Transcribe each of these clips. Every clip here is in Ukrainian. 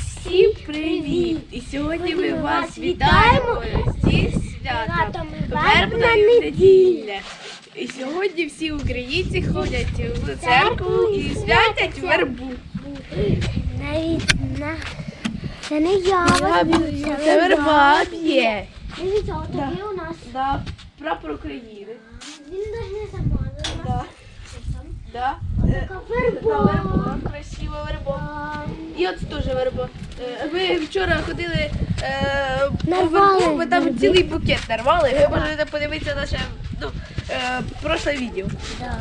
Всім привіт! І сьогодні ми вас вітаємо зі святом Вербна неділя. І сьогодні всі українці ходять у церкву і святять вербу. Навіть на... Це не я. Це верба б'є. Дивіться, у нас. Да, прапор України. Він навіть не замазаний. Да. Да. Така верба. От теж верба. Е, Ми вчора ходили е, по вербу, ми там цілий букет нарвали. Ви можете подивитися наше ну, е, прошле відео. да.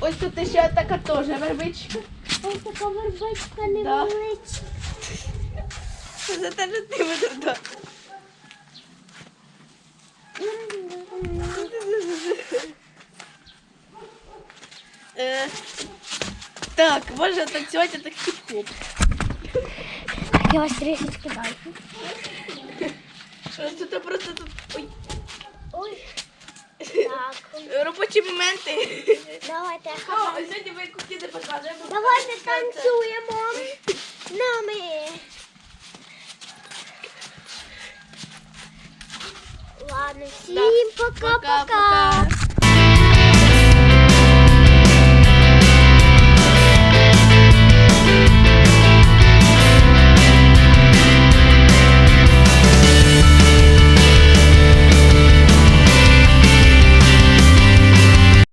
Ось тут ще така теж вербичка. Ось така вербочка Да. невеличка. Це теж ти да. Е, Так, можна танцювати так хіп-хоп. Я вас трішечки даю. Ось Тут просто тут ой, Ой. Так. робочі моменти. Давайте. О, сьогодні ми не показуємо. Давайте танцюємо. Нами. Ладно, всім Пока-пока. пока-пока.